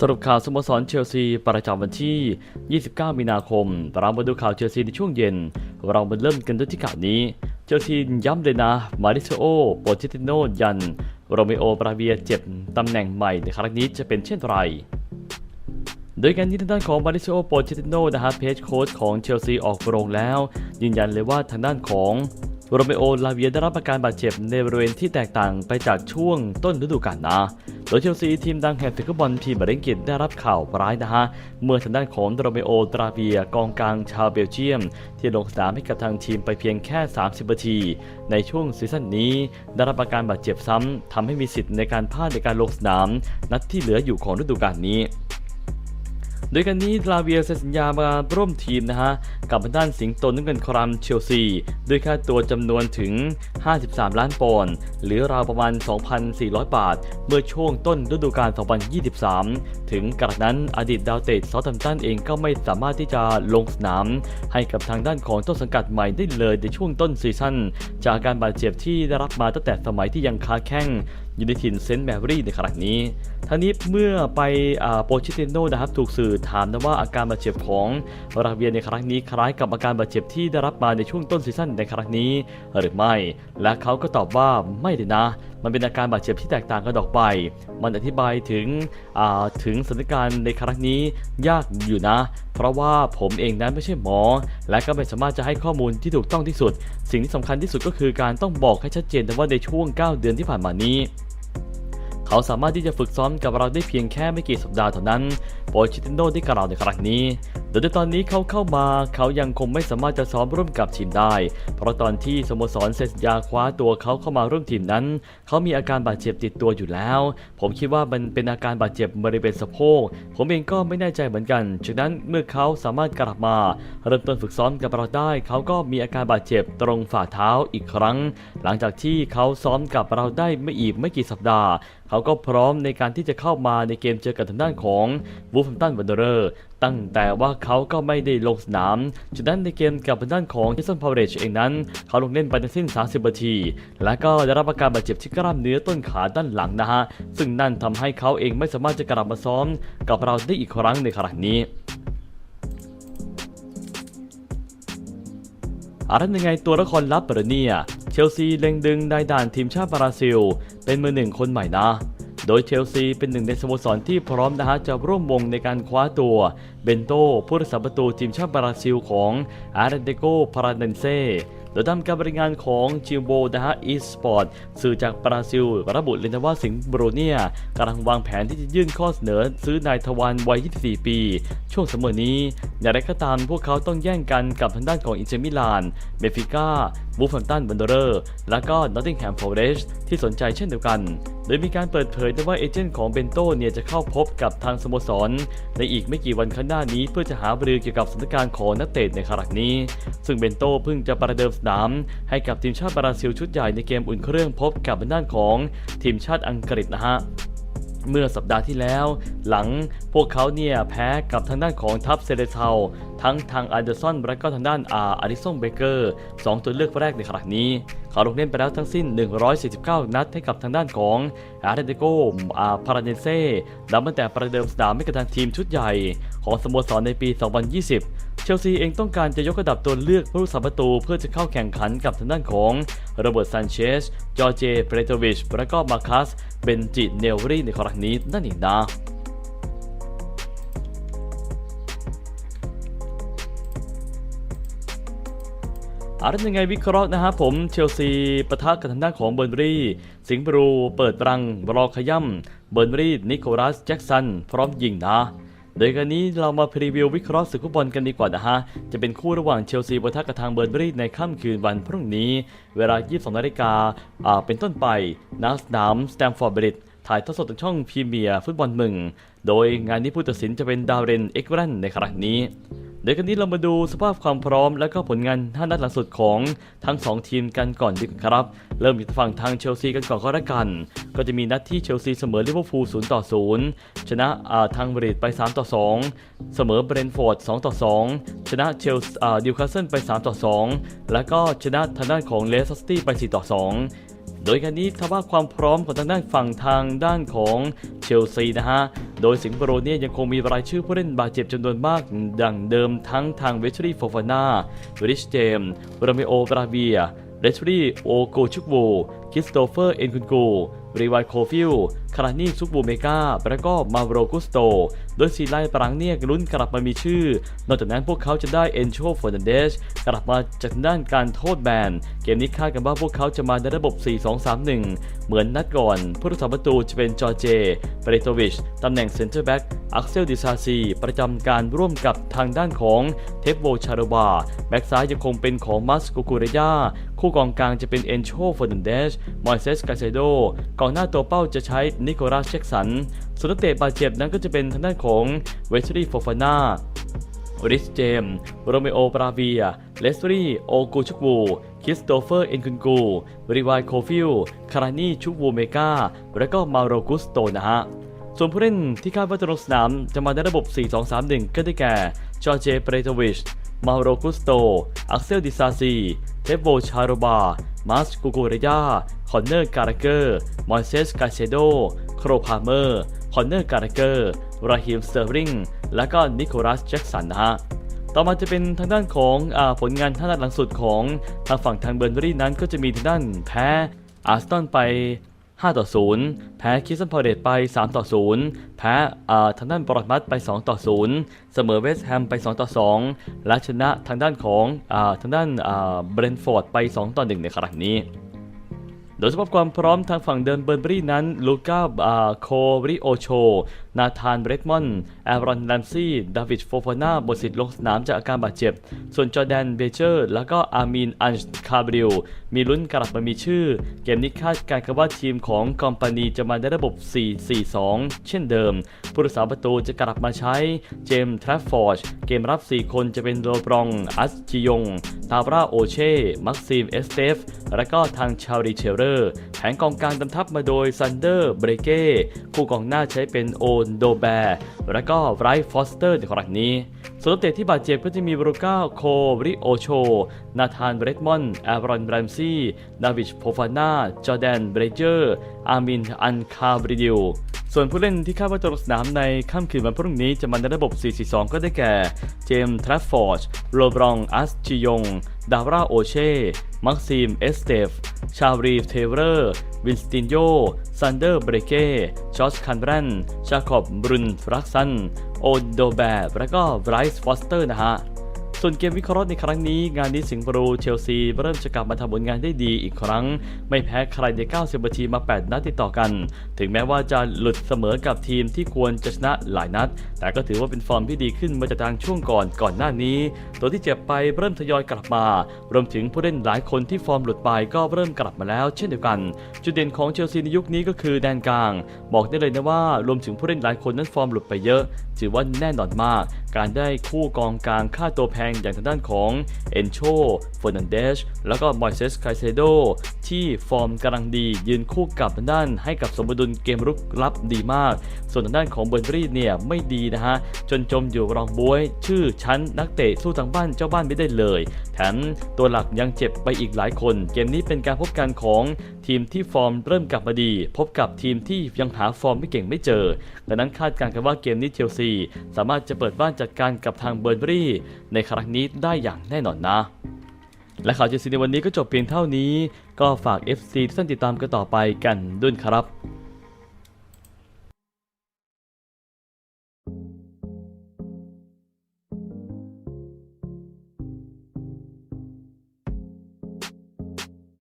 สรุปข่าวสโมสรเชลซีประจำวันที่ 29 มีนาคมเรามาดูข่าวเชลซีในช่วงเย็น เรามาเริ่มกันด้วยที่ข่าวนี้ เชลซีย้ำเลยนะ มาริโอโปเชติโนยัน โรเมโอบราเวียเจ็บตำแหน่งใหม่ในครั้งนี้จะเป็นเช่นไร โดยการที่ทางด้านของมาริโอโปเชติโนนะฮะเพจโค้ชของเชลซีออกโรงแล้ว ยืนยันเลยว่าทางด้านของโรเมโอลาเวียได้รับอาการบาดเจ็บในบริเวณที่แตกต่างไปจากช่วงต้นฤดูกาลนะ โดยเชลซีทีมดังแห่งฟุตบอลทีมบาเรนกิตได้รับข่าวร้ายนะฮะ เมื่อทางด้านของโรเมโอตราเวียกองกลางชาวเบลเยียม ที่ลงสนามให้กับทางทีมไปเพียงแค่ 30นาที ในช่วงซีซั่นนี้ ได้รับอาการบาดเจ็บซ้ำทำให้มีสิทธิ์ในการพลาดในการลงสนาม นัดที่เหลืออยู่ของฤดูกาลนี้ โดยกันนี้ลาเวียเซ็นสัญญามาร่วมทีมนะฮะ กับทางด้านสิงโตน้ำเงินครามเชลซี ด้วยค่าตัวจำนวนถึง 53 ล้านปอนด์หรือราวประมาณ 2,400 บาท เมื่อช่วงต้นฤดูกาล 2023 ถึงกระนั้นอดีตดาวเตะซาท์แฮมตันเองก็ไม่สามารถที่จะลงสนาม ให้กับทางด้านของต้นสังกัดใหม่ได้เลยในช่วงต้นซีซั่นจากการบาดเจ็บที่ได้รับมาตั้งแต่สมัยที่ยังคาแข้ง อยู่ในถิ่นเซนต์แมรี่ในครั้งนี้ทั้งนี้เมื่อไปโปชิติโนนะครับถูกสื่อถามนะว่าอาการบาดเจ็บของราเวียในครั้งนี้คล้ายกับอาการบาดเจ็บที่ได้รับมาในช่วงต้นซีซั่นในครั้งนี้หรือไม่ และเขาก็ตอบว่าไม่เลยนะ มันเป็นอาการบาดเจ็บที่แตกต่างกันออกไป มันอธิบายถึงถึงสถานการณ์ในครั้งนี้ยากอยู่นะ เพราะว่าผมเองนั้นไม่ใช่หมอ และก็ไม่สามารถจะให้ข้อมูลที่ถูกต้องที่สุด สิ่งที่สำคัญที่สุดก็คือการต้องบอกให้ชัดเจนว่าในช่วง 9 เดือนที่ผ่านมานี้เขาสามารถที่จะฝึกซ้อมกับเราได้เพียงแค่ไม่กี่สัปดาห์เท่านั้น โปรชิตินโนได้กล่าวในครั้งนี้ โดยในตอนนี้เขาเข้ามาเขายังคงไม่สามารถจะซ้อมร่วมกับทีมได้ เพราะตอนที่สโมสรเซ็นสัญญาคว้าตัวเขาเข้ามาร่วมทีมนั้น เขามีอาการบาดเจ็บติดตัวอยู่แล้ว ผมคิดว่ามันเป็นอาการบาดเจ็บบริเวณสะโพก ผมเองก็ไม่แน่ใจเหมือนกันฉะนั้นเมื่อเขาสามารถกลับมาเริ่มต้นฝึกซ้อมกับเราได้ เขาก็มีอาการบาดเจ็บตรงฝ่าเท้าอีกครั้ง หลังจากที่เขาซ้อมกับเราได้ไม่อีกไม่กี่สัปดาห์ เขาก็พร้อมในการที่จะเข้ามาในเกมเจอกับทางด้านของวูฟแฮมตันวันเดอร์ตั้งแต่ว่าเขาก็ไม่ได้ลงสนามฉะนั้นในเกมกับด้านของเจสันพาวเรชเองนั้น เขาลงเล่นไปทั้งสิ้น 30 นาที และก็ได้รับอาการบาดเจ็บที่กล้ามเนื้อต้นขาด้านหลังนะฮะ ซึ่งนั่นทำให้เขาเองไม่สามารถจะกลับมาซ้อม กับเราได้อีกครั้งในครั้งนี้อะไรยังไงตัวละครลับเบอร์เนีย เชลซีเล็งดึงนายด่านทีมชาติบราซิล เป็นมือหนึ่งคนใหม่นะ โดยเชลซีเป็นหนึ่งในสโมสรที่พร้อมนะฮะจะร่วมวงในการคว้าตัวเบนโตผู้รักษาประตูทีมชาติบราซิลของอาร์เรนเดโกพาราเนนเซโดยตามการบริงานของจิโบนะฮะอีสปอร์ตสื่อจากบราซิล ระบุเลยนะว่าสิงห์โบรเนียกำลังวางแผนที่จะยื่นข้อเสนอซื้อนายทวารวัย 24 ปี ช่วงเสมอนี้อย่างไรก็ตามพวกเขาต้องแย่งกันกับทางด้านของอินเตอร์มิลาน เบฟิก้า บูฟัมตันบันเดอร์และก็นอตติงแฮมฟอร์เรสที่สนใจเช่นเดียวกัน โดยมีการเปิดเผยนะว่าเอเจนต์ของเบนโตเนี่ยจะเข้าพบกับทางสโมสร ในอีกไม่กี่วันข้างหน้านี้เพื่อจะหาบรือเกี่ยวกับสถานการณ์ของนักเตะในครั้งนี้ ซึ่งเบนโตเพิ่งจะประเดิมสนาม ให้กับทีมชาติบราซิลชุดใหญ่ในเกมอุ่นเครื่องพบกับด้านของทีมชาติอังกฤษนะฮะ เมื่อสัปดาห์ที่แล้ว หลังพวกเขาเนี่ยแพ้กับทางด้านของทัพเซเลเทาทั้งทางอันเดอร์สันและก็ทางด้านอาอาริซงเบเกอร์สองตัวเลือกแรกในครั้งนี้ เขาลงเล่นไปแล้วทั้งสิ้น 149 นัดให้กับทางด้านของอาร์เดโกอาพาราเนเซ่นับตั้งแต่ประเดิมสนามให้กับทางทีมชุดใหญ่ ของสโมสรในปี 2020 เชลซีเองต้องการจะยกระดับตัวเลือกผู้รักษาประตูเพื่อจะเข้าแข่งขันกับทางด้านของโรเบิร์ตซานเชส จอร์เจ เปรโตวิช และก็มาคัส เบนจิ เนลรีในครั้งนี้นั่นเองนะอะไรยังไงวิเคราะห์นะครับผมเชลซีปะทะกับทางด้านของเบอร์นรี่ สิงห์บรู เปิดรังรอขย่ำเบอร์นรี่นิโคลัสแจ็กสัน พร้อมยิงนะ โดยการนี้เรามาพรีวิววิเคราะห์ศึกฟุตบอลกันดีกว่านะฮะ จะเป็นคู่ระหว่างเชลซีปะทะกับทางเบอร์นรี่ในค่ำคืนวันพรุ่งนี้ เวลา 22นาฬิกาอ่าเป็นต้นไปนักสนามสแตมฟอร์ดบริดถ่ายทอดสดทางช่องพรีเมียร์ฟุตบอลมึง โดยงานนี้ผู้ตัดสินจะเป็นดาวเรนเอ็กเรนในครั้งนี้ เดี๋ยวกันนี้เรามาดูสภาพความพร้อมและก็ผลงาน5นัดหลังสุดของทั้ง 2 ทีมกันก่อนดีกว่าครับ เริ่มจากฝั่งทางเชลซีกันก่อนก็แล้วกัน ก็จะมีนัดที่เชลซีเสมอลิเวอร์พูล0ต่อ0ชนะทางบริดไป3ต่อ2 เสมอเบรนฟอร์ด2ต่อ2 ชนะเชลอ่าดิวคาสเซิลไป3ต่อ2 แล้วก็ชนะทางด้านของเลสเตอร์ซิตี้ไป4ต่อ2โดยการนี้ทว่าความพร้อมของทางด้านฝั่งทางด้านของเชลซีนะฮะ โดยสิงห์โปรเนียยังคงมีรายชื่อผู้เล่นบาดเจ็บจำนวนมาก ดังเดิมทั้งทางเวชรีโฟฟาน่าริชเจมโรเมโอบราเบียเรชรีโอโกชุกโวคริสโตเฟอร์เอ็นคุนโกรีวายโคฟิลคารานีซุกบูเมกาและก็มาโรกุสโต โดยซีไลปรังเนี่ยลุ้นกลับมามีชื่อ นอกจากนั้นพวกเขาจะได้เอนโชฟอร์นันเดสกลับมาจากด้านการโทษแบน เกมนี้คาดกันว่าพวกเขาจะมาในระบบ 4-2-3-1 เหมือนนัดก่อนผู้รักษาประตูจะเป็นจอร์เจเปรโตวิชตำแหน่งเซนเตอร์แบ็กอักเซลดิซาซี ประจำการร่วมกับทางด้านของเทปโวชาโรบา แบ็กซ้ายยังคงเป็นของมัสกูกูเรยาคู่กองกลางจะเป็นเอนโชฟอร์นันเดสมอยเซสกาเซโดกองหน้าตัวเป้าจะใช้นิโคลัสเช็กสัน ส่วนนักเตะบาดเจ็บนั้นก็จะเป็นทางด้านของเวชรีโฟฟาน่าริสเจมส์โรเมโอปราเวีย เลสตรีโอกูชุกวู คริสโตเฟอร์ เอ็นคุนกูริวายโคฟิล คารานีชุกวูเมกา และก็มาโรกุสโตนะฮะ ส่วนผู้เล่นที่คาดว่าจะลงสนามจะมาในระบบ 4-2-3-1 ก็ได้แก่ จอร์เจ เปรโตวิช มาโรกุสโต อักเซล ดิซาซี เทปโบชาโรบา มาสกูโกเรยา อนเนอร์การ์เกอร์ มอยเซสกาเซโด โครพาเมอร์ คอนเนอร์การ์เกอร์ ราฮิมสเตอร์ริง และก็นิโคลัสแจ็กสันนะฮะต่อมาจะเป็นทางด้านของอผลงานทางด้านหลังสุดของทางฝั่งทางเบอร์นบรี่นั้นก็จะมีทางด้านแพ้อาร์เซนไป 5 ต่อ 0 แพ้คิสซันพอเดตไป 3 ต่อ 0 แพ้ทางด้านบรอดมัดไป 2 ต่อ 0 เสมอเวสต์แฮมไป 2 ต่อ 2 และชนะทางด้านของอทางด้านเบรนฟอร์ดไป 2 ต่อ 1 ในครั้งนี้ โดยสำหรับความพร้อมทางฝั่งเดินเบอร์บรี่นั้นลูก้าอ่าโคริโอโช นาธานเบรดมอนแอรอนแลมซี่ ดาวิดโฟฟาน่าหมดสิทธิ์ลงสนามจากอาการบาดเจ็บ ส่วนจอแดนเบเจอร์ แล้วก็อามีนอันคาบริล มีลุ้นกลับมามีชื่อ เกมนี้คาดการณ์กันว่าทีมของคอมพานีจะมาในระบบ 4-4-2 เช่นเดิม ผู้รักษาประตูจะกลับมาใช้เจมส์ทรัฟฟอร์ดเกมรับ 4 คนจะเป็นโรบรอง อัสจิยง ตาบราโอเช่ มักซิม เอสเตฟ และก็ทางชาริเชลเลอร์ แผงกองกลางตำทับมาโดยซันเดอร์เบรเก้คู่กองหน้าใช้เป็นโอนโดแบร์และก็ไรฟ์ฟอสเตอร์ในครั้งนี้ส่วนนักเตะที่บาดเจ็บก็จะมีบรูก้าโคริโอโช นาธานเบรดมอนด์แอรอนแรมซี่ดาวิชโพฟาน่าจอแดนเบรเจอร์ อามินอันคาบริดิล ส่วนผู้เล่นที่คาดว่าจะลงสนามในค่ำคืนวันพรุ่งนี้จะมาในระบบ 4-4-2 ก็ได้แก่ เจมส์ทรัฟฟอร์ดโรบรอง อัสจิยง ดาราโอเช่ มักซิม เอสเตฟ ชารีเทเวอร์ วินสตินโย ซันเดอร์ เบรเก้จอร์จคันแบรนชาคอบบรุนฟรักซัน โอโดแบร์และก็ไบรส์ฟอสเตอร์นะฮะ ส่วนเกมวิเคราะห์ในครั้งนี้ งานนี้สิงห์บรูเชลซีเริ่มจะกลับมาทำผลงานได้ดีอีกครั้ง ไม่แพ้ใครใน 90นาทีมา 8 นัดติดต่อกัน ถึงแม้ว่าจะหลุดเสมอกับทีมที่ควรจะชนะหลายนัด แต่ก็ถือว่าเป็นฟอร์มที่ดีขึ้นมาจากทางช่วงก่อนก่อนหน้านี้ ตัวที่เจ็บไปเริ่มทยอยกลับมา รวมถึงผู้เล่นหลายคนที่ฟอร์มหลุดไปก็เริ่มกลับมาแล้ว เช่นเดียวกัน จุดเด่นของเชลซีในยุคนี้ก็คือแดนกลาง บอกได้เลยนะว่ารวมถึงผู้เล่นหลายคนนั้นฟอร์มหลุดไปเยอะ ถือว่าแน่นอนมาก การได้คู่กองกลางค่าตัวแพงอย่างทางด้านของเอนโชเฟอร์นันเดสแล้วก็มอยเซสไคเซโดที่ฟอร์มกำลังดียืนคู่กับทางด้านให้กับสมดุลเกมรุกลับดีมาก ส่วนทางด้านของเบอร์รี่เนี่ยไม่ดีนะฮะ จนจมอยู่รองบวย ชื่อชั้นนักเตะสู้ทางบ้านเจ้าบ้านไม่ได้เลย แถมตัวหลักยังเจ็บไปอีกหลายคน เกมนี้เป็นการพบกันของ ทีมที่ฟอร์มเริ่มกลับมาดี พบกับทีมที่ยังหาฟอร์มไม่เก่งไม่เจอ ดังนั้นคาดการณ์กันว่าเกมนี้เชลซี สามารถจะเปิดบ้านจัดการกับทางเบอร์นบรีในครั้งนี้ได้อย่างแน่นอนนะ และข่าวเชลซีในวันนี้ก็จบเพียงเท่านี้ ก็ฝาก FC ทุกท่านติดตามกันต่อไปกันด้วยครับ